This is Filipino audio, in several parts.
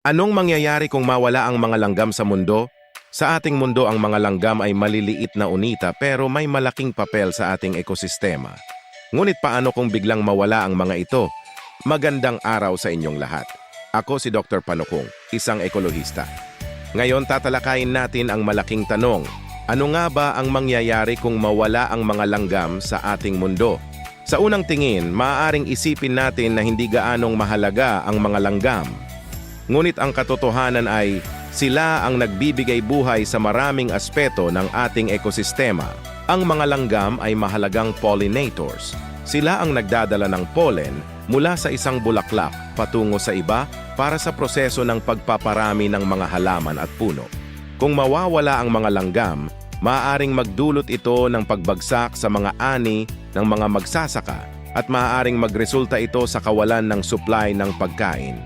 Anong mangyayari kung mawala ang mga langgam sa mundo? Sa ating mundo ang mga langgam ay maliliit na unita pero may malaking papel sa ating ekosistema. Ngunit paano kung biglang mawala ang mga ito? Magandang araw sa inyong lahat. Ako si Dr. Panukong, isang ekologista. Ngayon tatalakayin natin ang malaking tanong, ano nga ba ang mangyayari kung mawala ang mga langgam sa ating mundo? Sa unang tingin, maaaring isipin natin na hindi gaanong mahalaga ang mga langgam. Ngunit ang katotohanan ay sila ang nagbibigay buhay sa maraming aspeto ng ating ekosistema. Ang mga langgam ay mahalagang pollinators. Sila ang nagdadala ng pollen mula sa isang bulaklak patungo sa iba para sa proseso ng pagpaparami ng mga halaman at puno. Kung mawawala ang mga langgam, maaaring magdulot ito ng pagbagsak sa mga ani ng mga magsasaka at maaaring magresulta ito sa kawalan ng supply ng pagkain.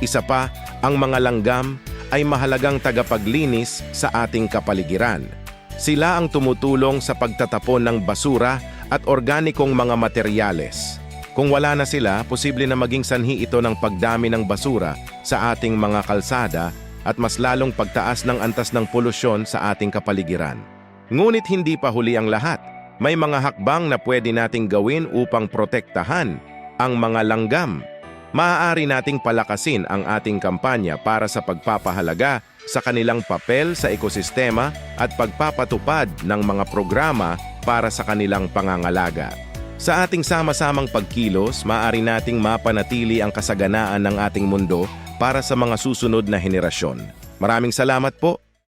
Isa pa, ang mga langgam ay mahalagang tagapaglinis sa ating kapaligiran. Sila ang tumutulong sa pagtatapon ng basura at organikong mga materyales. Kung wala na sila, posible na maging sanhi ito ng pagdami ng basura sa ating mga kalsada at mas lalong pagtaas ng antas ng polusyon sa ating kapaligiran. Ngunit hindi pa huli ang lahat. May mga hakbang na pwede nating gawin upang protektahan ang mga langgam. Maaari nating palakasin ang ating kampanya para sa pagpapahalaga sa kanilang papel sa ekosistema at pagpapatupad ng mga programa para sa kanilang pangangalaga. Sa ating sama-samang pagkilos, maaari nating mapanatili ang kasaganaan ng ating mundo para sa mga susunod na henerasyon. Maraming salamat po